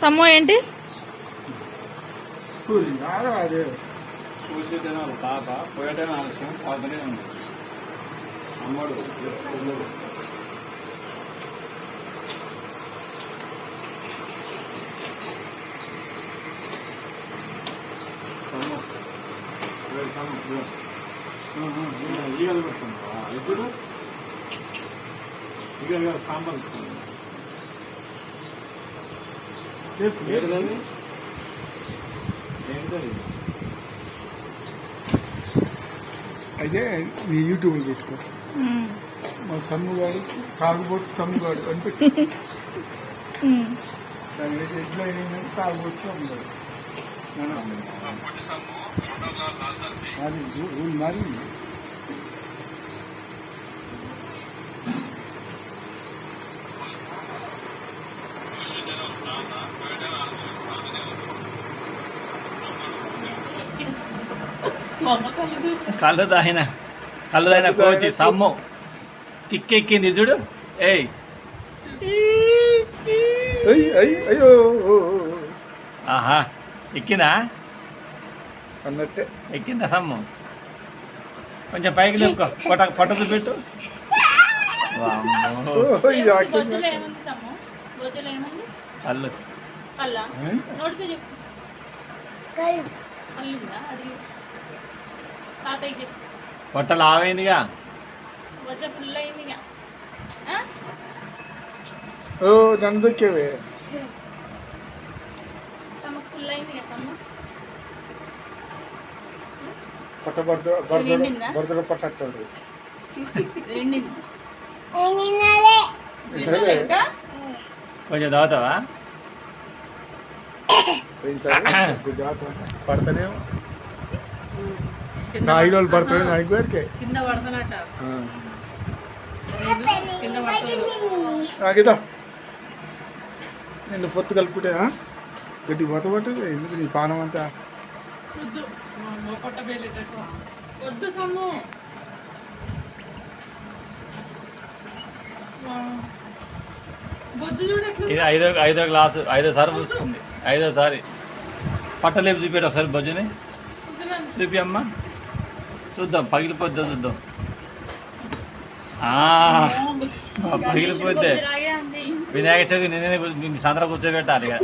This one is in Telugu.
సమ్మో ఏంటి? అదే చూసేటైనా వాళ్ళ పాప పోయేటైనా ఆలస్యం పాపనే ఉంది అమ్మడు ఈగలు ఈగలు సాంబార్ పెట్టుకుంటా అయితే నీ యూట్యూబ్లో పెట్టుకో. మా సమ్ముగాడు తాగుబోతు సమ్ముగాడు అని పెట్టు ఎట్లా అయినా తాగుబోతు సమ్ముగాడు అది మరి. కళ్ళు తాగిన కళ్ళు తాగిన కోచి సమ్ము. కిక్ ఎక్కింది చూడు. ఏయ్. అయ్యి. ఆహా ఎక్కిందా? అన్నట్టే. ఎక్కిందా సమ్ము? కొంచెం పైకి లేపుకో. పొట్ట పొట్ట. చూపెట్టు కళ్ళు. కళ్ళ? తాతయ్య పొట్ట లావైందిగా ఫుల్? ఓ నన్ను దొక్కేవే స్టమక్ ఫుల్ సమ్ము? పట్ట బర్ద రెండింది? కొంచెం తాగుతావా పడతానే నా ఐదు రోజులు పడతానే నా ఇంటి వరకే కింద పడతానట ఆ. కింద నిన్ను పొత్తు కలుపుకుంటే గట్టి పోత పట్టదు ఎందుకు నీ పానం అంతా? వద్దు. సమ్ము. ఇది ఐదో ఐదో గ్లాసు ఐదోసారి పూసుకుంది ఐదోసారి పట్టలేపు చూపెట్టు ఒకసారి బొజ్జుని. చూపి అమ్మా చూద్దాం పగిలిపోద్దా చూద్దాం. ఉంది. వినాయక చవితి నేనే సాయంత్రం కూర్చోబెట్టాలి ఇక.